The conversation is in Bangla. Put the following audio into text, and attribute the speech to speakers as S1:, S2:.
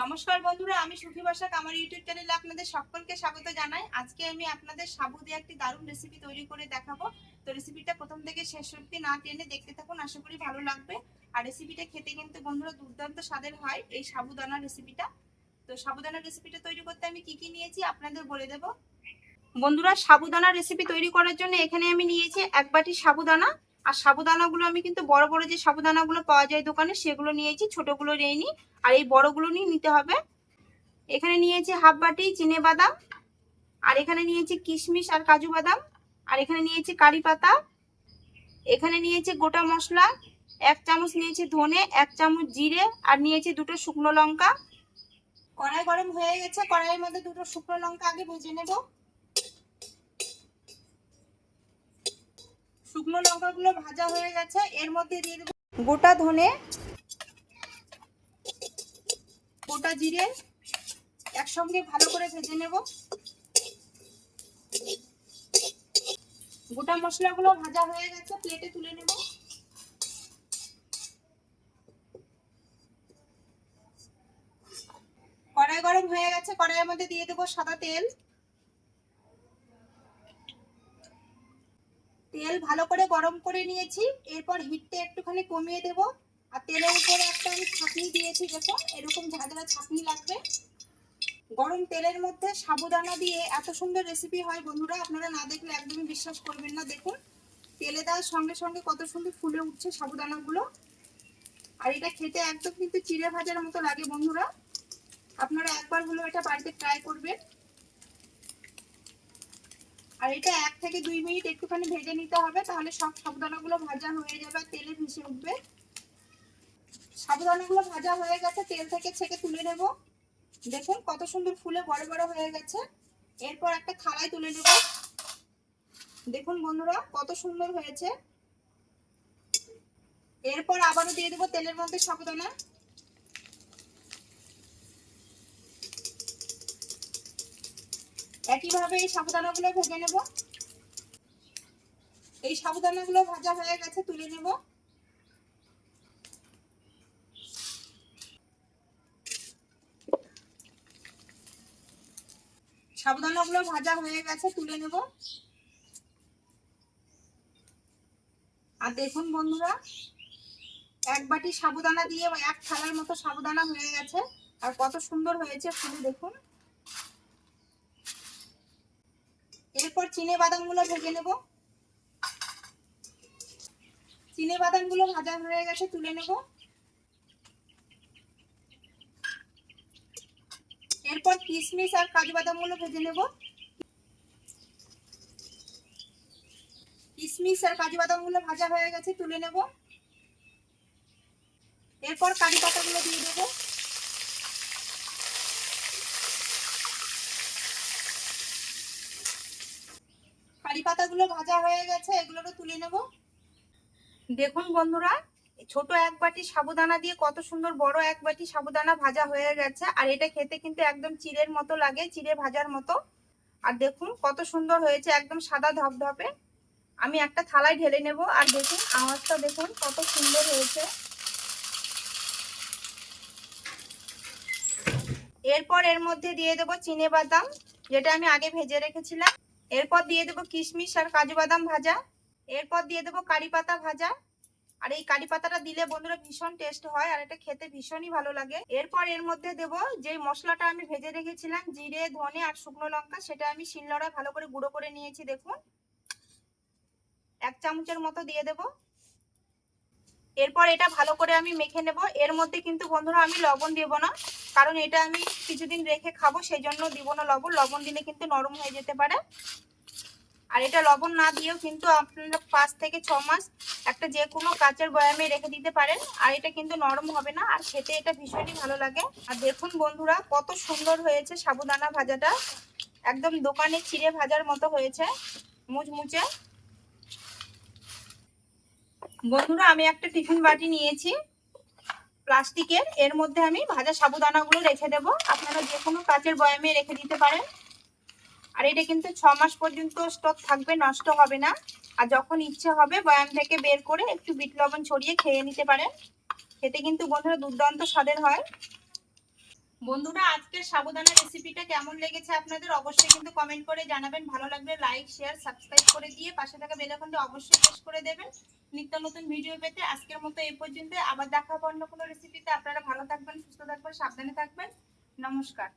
S1: নমস্কার বন্ধুরা, আমি সুখী বাসাক। আমার ইউটিউব চ্যানেলে আপনাদের সকলকে স্বাগত জানাই। আজকে আমি আপনাদের সাবু দিয়ে একটি দারুণ রেসিপি তৈরি করে দেখাবো। তো রেসিপিটা প্রথম থেকে শেষ অবধি না টেনে দেখতে থাকুন, আশা করি ভালো লাগবে। আর রেসিপিটা খেতে কিন্তু বন্ধুরা দুর্দান্ত স্বাদের হয় এই সাবুদানা রেসিপিটা তো সাবুদানা রেসিপিটা তৈরি করতে আমি কি কি নিয়েছি আপনাদের বলে দেব। বন্ধুরা সাবুদানা রেসিপি তৈরি করার জন্য এখানে আমি নিয়েছি এক বাটি সাবুদানা আর সাবুদানাগুলো আমি কিন্তু বড় বড় যে সাবুদানাগুলো পাওয়া যায় দোকানে, সেগুলো নিয়েছি, ছোটগুলো নিইনি। আর এই বড়গুলো নিয়ে নিতে হবে। এখানে নিয়েছি হাফ বাটি চিনে বাদাম, আর এখানে নিয়েছি কিশমিশ আর কাজু বাদাম, আর এখানে নিয়েছি কারি পাতা, এখানে নিয়েছি গোটা মশলা, এক চামচ নিয়েছি ধনে, এক চামচ জিরে, আর নিয়েছি দুটো শুকনো লঙ্কা। কড়াই গরম হয়ে গেছে, কড়াইয়ের মধ্যে দুটো শুকনো লঙ্কা আগে ভেজে নেব। শুকনো লঙ্কাগুলো ভাজা হয়ে গেছে, এর মধ্যে দিয়ে দেবো গোটা ধনে, গোটা জিরে, একসঙ্গে ভালো করে ভেজে নেব। গোটা মশলাগুলো ভাজা হয়ে গেছে প্লেটে তুলে নেব। কড়াই গরম হয়ে গেছে, কড়াইয়ের মধ্যে দিয়ে দেবো সাদা তেল। তেল ভালো করে গরম করে নিয়েছি। এরপর হিটটা একটুখানি কমিয়ে দেব। আর তেলের উপরে একটা আমি ছাঁকনি দিয়েছি দেখুন এরকম ঝাঁঝরা ছাঁকনি লাগবে। গরম তেলের মধ্যে সাবুদানা দিয়ে এত সুন্দর রেসিপি হয়, বন্ধুরা। আপনারা না দেখলে একদমই বিশ্বাস করবেন না। দেখুন, তেলে দেওয়ার সঙ্গে সঙ্গে কত সুন্দর ফুলে উঠছে সাবুদানাগুলো। আর এটা খেতে একদম কিন্তু চিড়ে ভাজার মতো লাগে, বন্ধুরা। আপনারা একবার হলেও এটা বাড়িতে ট্রাই করবেন। আর এটা এক থেকে দুই মিনিট একটুখানি ভেজে নিতে হবে, তাহলে সব সাবুদানাগুলো ভাজা হয়ে যাবে, তেলে ভেসে উঠবে। সাবুদানাগুলো ভাজা হয়ে গেছে, তেল থেকে ছেঁকে তুলে নেব। দেখুন কত সুন্দর ফুলে বড় বড় হয়ে গেছে। এরপর একটা থালায় তুলে নেব। দেখুন বন্ধুরা কত সুন্দর হয়েছে। এরপর আবারও দিয়ে দেবো তেলের মধ্যে সাবুদানা। একইভাবে এই সাবুদানাগুলো ভেজে নেব। এই সাবুদানাগুলো ভাজা হয়ে গেছে, তুলে নেব। সাবুদানাগুলো ভাজা হয়ে গেছে, তুলে নেব। আর দেখুন বন্ধুরা, এক বাটি সাবুদানা দিয়ে এক থালার মতো সাবুদানা হয়ে গেছে। আর কত সুন্দর হয়েছে, ফুলে দেখুন। এরপর চিনে বাদামগুলো ভেজে নেব। চিনে বাদামগুলো ভাজা হয়ে গেছে, তুলে নেব। এরপর কিশমিশ আর কাজু বাদামগুলো ভেজে নেব। কিশমিশ আর কাজু বাদামগুলো ভাজা হয়ে গেছে, তুলে নেব। এরপর কারি পাতাগুলো দিয়ে দেবো। কারি পাতাগুলো ভাজা হয়ে গেছে, এগুলোরও তুলে নেব। দেখুন বন্ধুরা, ছোট এক বাটি সাবুদানা দিয়ে কত সুন্দর বড় এক বাটি সাবুদানা ভাজা হয়ে গেছে, আর এটা খেতে কিন্তু একদম চিড়ের মতো লাগে, চিড়ে ভাজার মতো। আর দেখুন কত সুন্দর হয়েছে, একদম সাদা ধপধপে। আমি একটা থালায় ঢেলে নেব, আর দেখুন আওয়াজটা দেখুন কত সুন্দর হয়েছে। এরপর এর মধ্যে দিয়ে দেবো চিনে বাদাম, যেটা আমি আগে ভেজে রেখেছিলাম। এরপর দিয়ে দেবো কিশমিশ আর কাজু বাদাম ভাজা। এরপর দিয়ে দেবো কারি পাতা ভাজা। আর এই কারি পাতাটা দিলে বন্ধুরা ভীষণ টেস্ট হয় আর এটা খেতে ভীষণই ভালো লাগে। এরপর এর মধ্যে দেবো যে মশলাটা আমি ভেজে রেখেছিলাম, জিরে, ধনে আর শুকনো লঙ্কা, সেটা আমি শিলনোড়ায় ভালো করে গুঁড়ো করে নিয়েছি, দেখুন। এক চামচের মতো দিয়ে দেব। এরপর এটা ভালো করে আমি মেখে নেব। এর মধ্যে কিন্তু বন্ধুরা আমি লবণ দেব না, কারণ এটা আমি কিছুদিন রেখে খাব সেই জন্য দিব না লবণ। লবণ দিলে কিন্তু নরম হয়ে যেতে পারে। আর এটা লবণ না দিয়েও কিন্তু আপনারা পাঁচ থেকে ছ মাস একটা যে কোনো কাঁচের বয়ামে রেখে দিতে পারেন। আর এটা কিন্তু নরম হবে না, আর খেতে এটা ভীষণই ভালো লাগে। আর দেখুন বন্ধুরা, কত সুন্দর হয়েছে সাবুদানা ভাজাটা। একদম দোকানে চিড়ে ভাজার মতো হয়েছে, মুচমুচে। বন্ধুরা, আমি একটা টিফিন বাটি নিয়েছি। প্লাস্টিকের, এর মধ্যে আমি ভাজা সাবুদানাগুলো রেখে দেব। আপনারা যে কোনো কাচের বয়ামে রেখে দিতে পারেন। আর এটা কিন্তু ছ মাস পর্যন্ত স্টক থাকবে, নষ্ট হবে না। আর যখন ইচ্ছে হবে, বয়াম থেকে বের করে একটু বিট লবণ ছড়িয়ে খেয়ে নিতে পারেন। খেতে কিন্তু বন্ধুরা দুর্দান্ত স্বাদের হয়। বন্ধুরা, আজকের সাবুদানা রেসিপিটা কেমন লেগেছে আপনাদের অবশ্যই কিন্তু কমেন্ট করে জানাবেন। ভালো লাগলে লাইক শেয়ার সাবস্ক্রাইব করে দিয়ে পাশে থাকা বেল আইকনটা অবশ্যই প্রেস করে দেবেন। নিত্য নতুন ভিডিও পেতে আজকের মতো এই পর্যন্ত। আবার দেখা অন্য কোনো রেসিপিতে আপনারা ভালো থাকবেন, সুস্থ থাকবেন, সাবধানে থাকবেন। নমস্কার।